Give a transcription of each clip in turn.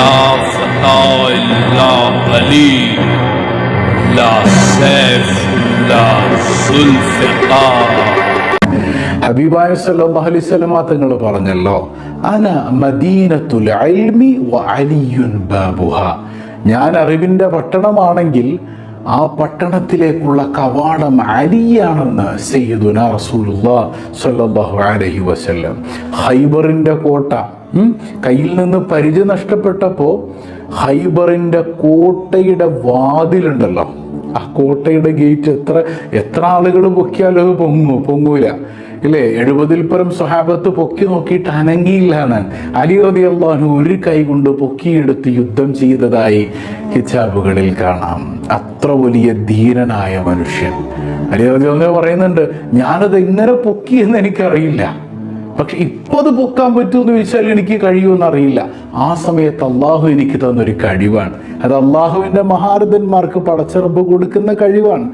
لا فتى إلا علي لا سيف إلا ذو الفقار ഹബീബായ സല്ലല്ലാഹു അലൈഹി വസല്ലമ തങ്ങൾ പറഞ്ഞല്ലോ അന മദീനത്തുൽ ഇൽമി വ അലിയുൻ ബാബുഹ ഞാൻ അറിവിന്റെ പട്ടണമാണെങ്കിൽ ആ പട്ടണത്തിലേക്കുള്ള കവാടം അലിയാണെന്ന് സയ്യിദുന റസൂലുള്ളാഹ് സ്വല്ലല്ലാഹു അലൈഹി വസല്ലം. ഹൈബറിന്റെ കോട്ട കയ്യിൽ നിന്ന് പരിചയം നഷ്ടപ്പെട്ടപ്പോൾ ഹൈബറിന്റെ കോട്ടയുടെ വാതിലുണ്ടല്ലോ. ആ കോട്ടയുടെ ഗേറ്റ് എത്ര എത്ര ആളുകൾ പൊക്കിയാലും അത് പൊങ്ങു പൊങ്ങൂല. ഇല്ലേ എഴുപതിൽ പരം സ്വഹാബത്ത് പൊക്കി നോക്കിയിട്ട് അനങ്ങിയില്ലാണ് അലി റതി അള്ളാഹു ഒരു കൈ കൊണ്ട് പൊക്കിയെടുത്ത് യുദ്ധം ചെയ്തതായി ഹിജാബുകളിൽ കാണാം. അത്ര വലിയ ധീരനായ മനുഷ്യൻ. അലി അള്ളാഹു പറയുന്നുണ്ട് ഞാനത് എങ്ങനെ പൊക്കിയെന്ന് എനിക്കറിയില്ല. പക്ഷെ ഇപ്പോൾ അത് പൊക്കാൻ പറ്റുമെന്ന് ചോദിച്ചാൽ എനിക്ക് കഴിയുമെന്ന് അറിയില്ല. ആ സമയത്ത് അള്ളാഹു എനിക്ക് തന്നൊരു കഴിവാണ്. അത് അള്ളാഹുവിന്റെ മഹാരഥന്മാർക്ക് പടച്ചിറമ്പ് കൊടുക്കുന്ന കഴിവാണ്.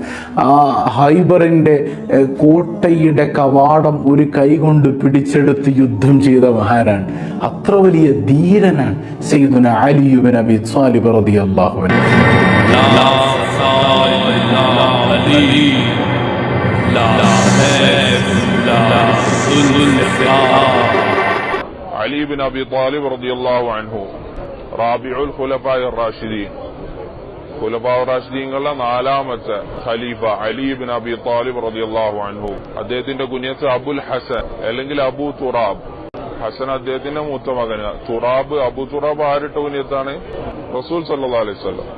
ആ ഹൈബറിന്റെ കോട്ടയുടെ കവാടം ഒരു കൈകൊണ്ട് പിടിച്ചെടുത്ത് യുദ്ധം ചെയ്ത മഹാരാണ്. അത്ര വലിയ ധീരനാണ് സെയ്ദുന അലിയുബൻ അബി സാലിബ് റതി അള്ളാഹുവൻ لا علي لا سيف إلا ذو الفقار അലി ബിൻ അബി താലിബ് റളിയല്ലാഹു അൻഹു റാബിഉൽ ഖുലഫായ റാഷിദീൻ ഖുലഫാ റാഷിദീങ്ങളുടെ നാലാമത്തെ ഖലീഫ അലി ബിൻ അബി താലിബ് റളിയല്ലാഹു അൻഹു അദ്ദേഹത്തിന്റെ കുഞ്ഞത്ത് അബുൽ ഹസൻ അല്ലെങ്കിൽ അബു തുറാബ് ഹസൻ അദ്ദേഹത്തിന്റെ മൂത്ത മകന് തുറാബ് അബു തുറാബ് ആരിട്ട കുഞ്ഞത്താണ് റസൂൽ സല്ലല്ലാഹു അലൈഹി വസല്ലം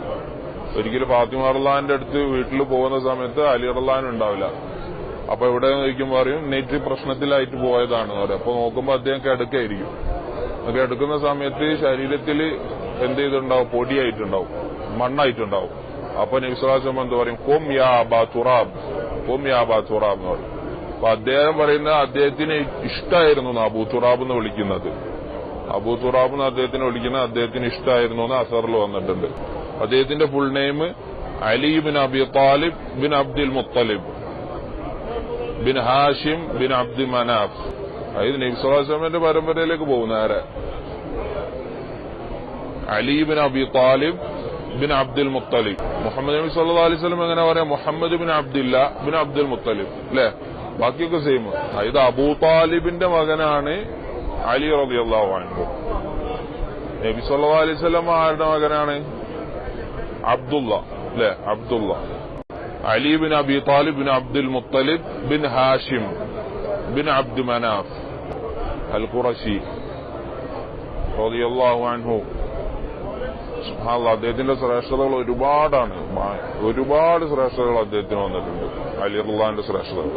ഒരിക്കലും ഫാത്തിമ റഹ്ലാന്റെ അടുത്ത് വീട്ടിൽ പോകുന്ന സമയത്ത് അലി റഹ്ലാൻ ഉണ്ടാവില്ല അപ്പൊ ഇവിടെ നോക്കുമ്പോ പറയും നെറ്റ് പ്രശ്നത്തിലായിട്ട് പോയതാണ് അവർ അപ്പൊ നോക്കുമ്പോൾ അദ്ദേഹം കിടക്കായിരിക്കും. കിടക്കുന്ന സമയത്ത് ശരീരത്തിൽ എന്ത് ചെയ്തിട്ടുണ്ടാവും? പൊടിയായിട്ടുണ്ടാവും. മണ്ണായിട്ടുണ്ടാവും. അപ്പൊ നബിസ്വലാസം എന്ത് പറയും? കൊം യാ തുറാബ്. കൊം യാ തുറാബ് എന്ന് പറയും. അപ്പൊ അദ്ദേഹം പറയുന്ന അദ്ദേഹത്തിന് ഇഷ്ടമായിരുന്നു അബൂ തുറാബ് എന്ന് വിളിക്കുന്നത്. അബൂ തുറാബ് എന്ന് അദ്ദേഹത്തിന് വിളിക്കുന്നത് അദ്ദേഹത്തിന് ഇഷ്ടമായിരുന്നു എന്ന് അസറിൽ വന്നിട്ടുണ്ട്. അദ്ദേഹത്തിന്റെ full name Ali bin Abi Talib bin Abdul Muttalib. Bin Hashim bin Abdi Manaf. അതായത് നബ്സുലാസ്ലാമിന്റെ പരമ്പരയിലേക്ക് പോകുന്ന നേരെ. Ali bin Abi Talib bin Abdul Muttalib. Muhammad നബി സല്ലാ അലൈഹി സ്വലം എങ്ങനെ പറയാം? Muhammad bin Abdillah bin Abdul Muttalib. അല്ലെ? ബാക്കിയൊക്കെ സെയിം അതായത് അബൂ താലിബിന്റെ മകനാണ് അലി റബി അള്ളാഹു നബി സല്ലാ അലൈഹി സ്വലം ആരുടെ മകനാണ്? അബ്ദുള്ള. അല്ലെ? അബ്ദുള്ള. علي بن ابي طالب بن عبد المطلب بن هاشم بن عبد مناف القرشي رضي الله عنه സുബ്ഹാനല്ലാഹ്, അദ്ദേഹത്തിന്റെ ശ്രേഷ്ഠതകൾ ഒരുപാടാണ് മ- ഒരുപാട് ശ്രേഷ്ഠതകൾ അദ്ദേഹത്തിന് വന്നിട്ടുണ്ട് അലി അള്ളാന്റെ ശ്രേഷ്ഠതകൾ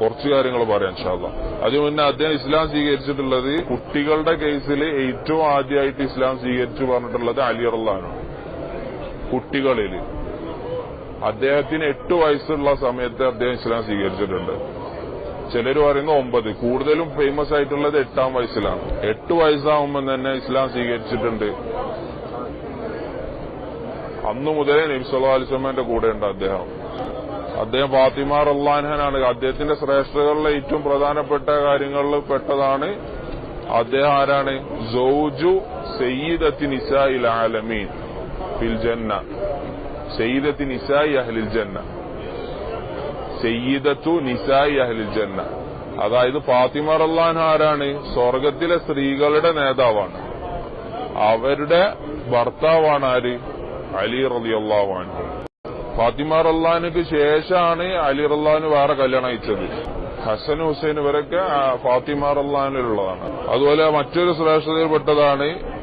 കുറച്ച് കാര്യങ്ങൾ പറയാം ഷാല്ല അതിനു മുന്നേ അദ്ദേഹം ഇസ്ലാം സ്വീകരിച്ചിട്ടുള്ളത് കുട്ടികളുടെ കേസിൽ ഏറ്റവും ആദ്യമായിട്ട് ഇസ്ലാം സ്വീകരിച്ചു പറഞ്ഞിട്ടുള്ളത് അലി അള്ളാനാണ് കുട്ടികളിൽ അദ്ദേഹത്തിന് എട്ട് വയസ്സുള്ള സമയത്ത് അദ്ദേഹം ഇസ്ലാം സ്വീകരിച്ചിട്ടുണ്ട്. ചിലർ പറയുന്നു ഒമ്പത്. കൂടുതലും ഫേമസ് ആയിട്ടുള്ളത് എട്ടാം വയസ്സിലാണ്. എട്ട് വയസ്സാവുമ്പോൾ തന്നെ ഇസ്ലാം സ്വീകരിച്ചിട്ടുണ്ട്. അന്നു മുതലേ നബിസ്വല്ലാ അലിസ്ലമന്റെ കൂടെ ഉണ്ട് അദ്ദേഹം. അദ്ദേഹം ഫാത്തിമ റല്ലാൻഹനാണ് അദ്ദേഹത്തിന്റെ ശ്രേഷ്ഠകളിലെ ഏറ്റവും പ്രധാനപ്പെട്ട കാര്യങ്ങളിൽ പെട്ടതാണ് അദ്ദേഹം ആരാണ്? സൗജു സയ്യിദത്തി നിസായിൽ ആലമീൻ ഫിൽ ജന്ന. സയ്യിദത്തി നിസായി അഹ്ലിൽ ജന്ന. സയ്യിദത്തു നിസായി അഹ്ലിൽ ജന്ന. അതായത് ഫാത്തിമ റല്ലാൻ ആരാണ്? സ്വർഗത്തിലെ സ്ത്രീകളുടെ നേതാവാണ്. അവരുടെ ഭർത്താവാണ് ആര്? അലി റളിയല്ലാഹു അൻഹു. ഫാത്തിമ റല്ലാനുക്ക് ശേഷമാണ് അലി റല്ലാന് വേറെ കല്യാണം അയച്ചത് ഹസൻ ഹുസൈൻ ഇവരൊക്കെ ഫാത്തിമ റല്ലാനിലുള്ളതാണ് അതുപോലെ മറ്റൊരു ശ്രേഷ്ഠതയിൽപ്പെട്ടതാണ്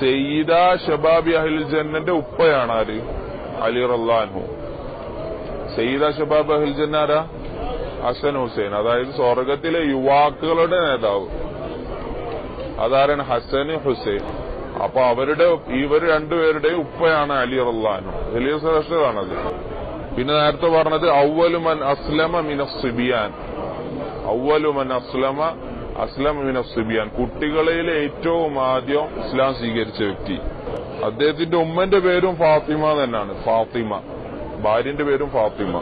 സയ്യിദ ഷബാബി അഹിൽ ജന്നന്റെ ഉപ്പയാണ് ആര്? അലി റല്ലാൻഹു സയ്യിദ ഷബാബ് അഹിൽ ജന്നാര ഹസൻ ഹുസൈൻ. അതായത് സ്വർഗത്തിലെ യുവാക്കളുടെ നേതാവ്. അതാരാണ്? ഹസൻ ഹുസൈൻ. അപ്പൊ അവരുടെ ഇവർ രണ്ടുപേരുടെയും ഉപ്പയാണ് അലി റല്ലാനു വലിയ ശ്രേഷ്ഠതാണത് പിന്നെ നേരത്തെ പറഞ്ഞത് ഔവലുമൻ അസ്ലമ മിനസ്ബിയാൻ ഔവലുമൻ അസ്ലമ അസ്ലം മിനസ്ബിയാൻ കുട്ടികളിൽ ഏറ്റവും ആദ്യം ഇസ്ലാം സ്വീകരിച്ച വ്യക്തി. അദ്ദേഹത്തിന്റെ ഉമ്മന്റെ പേരും ഫാത്തിമ തന്നെയാണ്. ഫാത്തിമ. ഭാര്യന്റെ പേരും ഫാത്തിമ.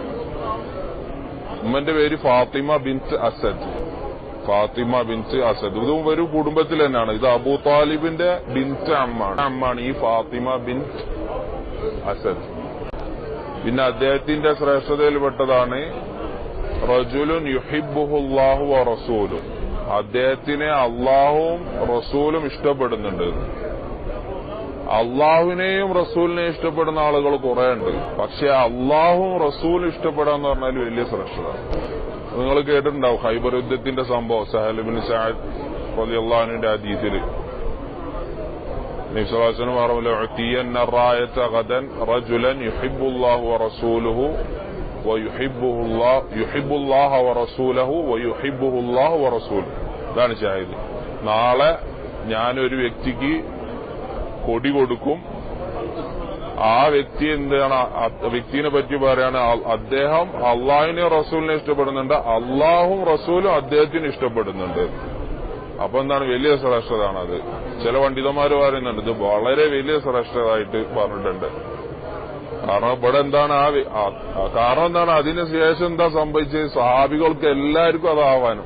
ഉമ്മന്റെ പേര് ഫാത്തിമ ബിൻത്ത് അസദ്. ഫാത്തിമ ബിൻസ് അസദ്. ഇതും ഒരു കുടുംബത്തിൽ തന്നെയാണ്. ഇത് അബൂ താലിബിന്റെ ബിൻസ് അമ്മാണ്. അമ്മാണ് ഈ ഫാത്തിമ ബിൻസ് അസദ്. പിന്നെ അദ്ദേഹത്തിന്റെ ശ്രേഷ്ഠതയിൽപ്പെട്ടതാണ് റജുലുൻ യുഹിബുഹുല്ലാഹു റസൂലും അദ്ദേഹത്തിനെ അള്ളാഹുവും റസൂലും ഇഷ്ടപ്പെടുന്നുണ്ട്. അള്ളാഹുവിനെയും റസൂലിനെയും ഇഷ്ടപ്പെടുന്ന ആളുകൾ കുറെ ഉണ്ട്. പക്ഷെ അള്ളാഹും റസൂലും ഇഷ്ടപ്പെടാന്ന് പറഞ്ഞാൽ വലിയ ശ്രേഷ്ഠത നിങ്ങൾ കേട്ടിട്ടുണ്ടാവും ഹൈബർ യുദ്ധത്തിന്റെ സംഭവം സഹലിബിൻ സാദ് അള്ളാഹുവിന്റെ അതീതിൽ നിസ്വലാസനം പറഞ്ഞ റായത്ത ഗദൻ റജുലൻ യുഹിബുല്ലാഹു വറസൂലുഹു ويحبه الله يحب الله ورسوله ويحبه الله ورسوله ഇതാണ് ഷാഹിദ് നാളെ ഞാനൊരു വ്യക്തിക്ക് കൊടി കൊടുക്കും ആ വ്യക്തി എന്താണ് ആ വ്യക്തിനെ പറ്റി പറയാണ് അ- അദ്ദേഹം അള്ളാഹിനെ റസൂലിനെ ഇഷ്ടപ്പെടുന്നുണ്ട് അള്ളാഹും റസൂലും അദ്ദേഹത്തിന് ഇഷ്ടപ്പെടുന്നുണ്ട് അപ്പൊ എന്താണ് വലിയ ശ്രേഷ്ഠതാണത് ചില പണ്ഡിതന്മാര് പറയുന്നുണ്ട് ഇത് വളരെ വലിയ ശ്രേഷ്ഠതായിട്ട് പറഞ്ഞിട്ടുണ്ട് കാരണം ഇവിടെ എന്താണ് ആ കാരണം എന്താണ്? അതിനുശേഷം എന്താ സംഭവിച്ചത്? സഹാബികൾക്ക് എല്ലാവർക്കും അതാവാനും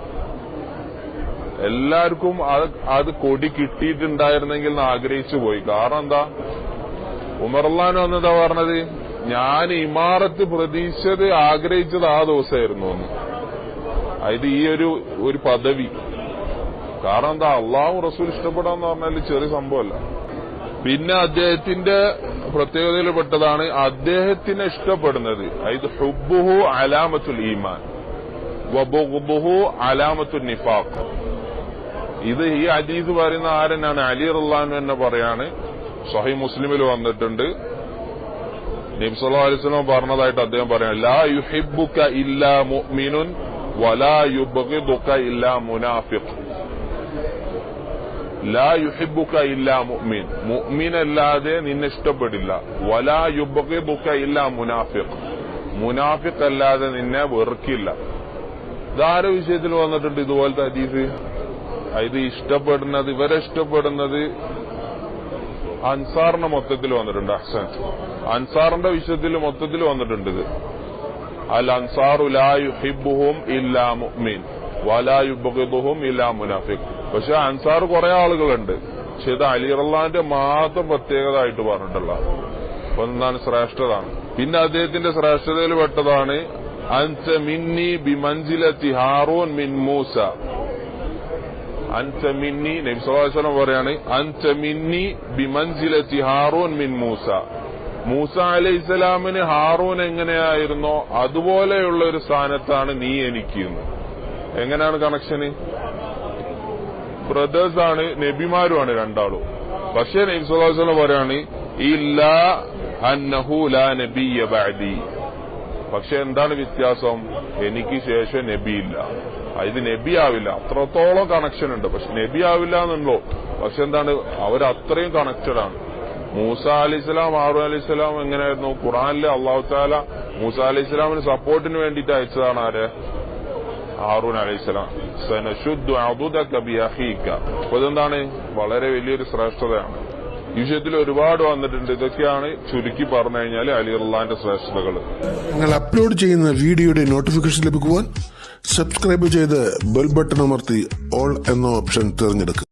എല്ലാവർക്കും അത് അത് കൊടി കിട്ടിയിട്ടുണ്ടായിരുന്നെങ്കിൽ എന്ന് ആഗ്രഹിച്ചു പോയി. കാരണം എന്താ? ഉമർലാൻ വന്നതാ പറഞ്ഞത്? ഞാൻ ഇമാറത്ത് പ്രതീക്ഷിച്ചത് ആഗ്രഹിച്ചത് ആ ദിവസമായിരുന്നു എന്ന്. അതായത് ഈ ഒരു ഒരു പദവി. കാരണം എന്താ? അള്ളാഹു റസൂൽ ഇഷ്ടപ്പെടാന്ന് പറഞ്ഞാൽ ചെറിയ സംഭവമല്ല. പിന്നെ അദ്ദേഹത്തിന്റെ പ്രത്യേകതയിൽപ്പെട്ടതാണ് അദ്ദേഹത്തിനെ ഇഷ്ടപ്പെടുന്നത്. അതായത് ഹുബുഹു അലാമത്തുൽ ഈമാൻ. വബുഹു അലാമത്തുൽ നിഫാഖ്. ഇത് ഈ അജീസ് പറയുന്ന ആരെന്നാണ് അലി റുല്ലാൻ എന്നെ പറയാണ്. സഹി മുസ്ലിമിൽ വന്നിട്ടുണ്ട്. നബ്സല്ലാ അലിസ്ലം പറഞ്ഞതായിട്ട് അദ്ദേഹം പറയാം ലാ യുഹിബുക്ക ഇല്ലാ മുഅ്മിനുൻ വലാ യുബ്ഗിദുക ഇല്ലാ മുനാഫിഖ്. ലാ യുഹിബുക ഇല്ലാ മുഅ്മിൻ. അല്ലാതെ നിന്നെ ഇഷ്ടപ്പെടില്ല വലാ യുബ്ഗിദുക ഇല്ലാ മുനാഫിഖ്. മുനാഫിഖ് അല്ലാതെ നിന്നെ വെറുക്കില്ല. ഇതാരെ വിഷയത്തിൽ വന്നിട്ടുണ്ട് ഇതുപോലത്തെ ഹദീസ്? ഇത് ഇഷ്ടപ്പെടുന്നത് ഇവരെ ഇഷ്ടപ്പെടുന്നത് അൻസാറിന്റെ മൊത്തത്തിൽ വന്നിട്ടുണ്ട് അഹ്സൻ. അൻസാറിന്റെ വിഷയത്തിൽ മൊത്തത്തിൽ വന്നിട്ടുണ്ട് ഇത്. അൽ അൻസാറു ലാ യുഹിബുഹും ഇല്ലാ മുഅ്മിൻ. വലാ യുബ്ഗിദുഹും ഇല്ലാ മുനാഫിഖ്. പക്ഷെ അൻസാർ കുറെ ആളുകളുണ്ട്. പക്ഷെ ഇത് അലി റള്ളാന്റെ മാത്രം പ്രത്യേകത ആയിട്ട് പറഞ്ഞിട്ടുള്ള ഒന്നാണ് ശ്രേഷ്ഠത പിന്നെ അദ്ദേഹത്തിന്റെ ശ്രേഷ്ഠതയിൽ പെട്ടതാണ് അൻസ മിന്നി ബിമഞ്ചിലത്തി ഹാറൂൻ മിൻ മൂസ. അൻസ മിന്നി നബി സല്ലല്ലാഹു അലൈഹി വസല്ലം പറയാണ് അൻസ മിന്നി ബിമൻസിലത്തി ഹാറൂൻ മിൻ മൂസ. മൂസ അലൈഹി ഇസ്ലാമിന് ഹാറൂൻ എങ്ങനെയായിരുന്നോ അതുപോലെയുള്ള ഒരു സ്ഥാനത്താണ് നീ എനിക്ക് എന്ന്. എങ്ങനെയാണ് കണക്ഷൻ ബ്രദേഴ്സ് ആണ് നബിമാരുമാണ് രണ്ടാളും. പക്ഷേ നബി വസല്ലം പറയാണ് ഇല്ലാ ലാ ബഅദി. പക്ഷെ എന്താണ് വ്യത്യാസം? എനിക്ക് ശേഷം നബിയില്ല ഇത് നബി ആവില്ല. അത്രത്തോളം കണക്ഷൻ ഉണ്ട്. പക്ഷെ നബി ആവില്ല എന്നുള്ളൂ. പക്ഷെ എന്താണ്? അവരത്രയും കണക്റ്റഡ് ആണ്. മൂസ അലി ഇസ്ലാം ആറു അലി ഇസ്ലാം എങ്ങനെയായിരുന്നു? ഖുറാനിലെ അള്ളാഹു താല മൂസ അലി ഇസ്ലാമിന് സപ്പോർട്ടിന് വേണ്ടിയിട്ട് അയച്ചതാണ് ആര്? ഹാറൂൻ അലൈഹിസ്സലാം സനശുദ്ധു അബുദക ബിഅഖീക അപ്പൊ ഇതെന്താണ്? വളരെ വലിയൊരു ശ്രേഷ്ഠതയാണ്. ഈ വിഷയത്തിൽ ഒരുപാട് വന്നിട്ടുണ്ട്. ഇതൊക്കെയാണ് ചുരുക്കി പറഞ്ഞു കഴിഞ്ഞാൽ അലി അള്ളാന്റെ ശ്രേഷ്ഠതകൾ നിങ്ങൾ അപ്ലോഡ് ചെയ്യുന്ന വീഡിയോയുടെ നോട്ടിഫിക്കേഷൻ ലഭിക്കുവാൻ സബ്സ്ക്രൈബ് ചെയ്ത് ബെൽ ബട്ടൺ അമർത്തി ഓൾ എന്ന ഓപ്ഷൻ തിരഞ്ഞെടുക്കുക.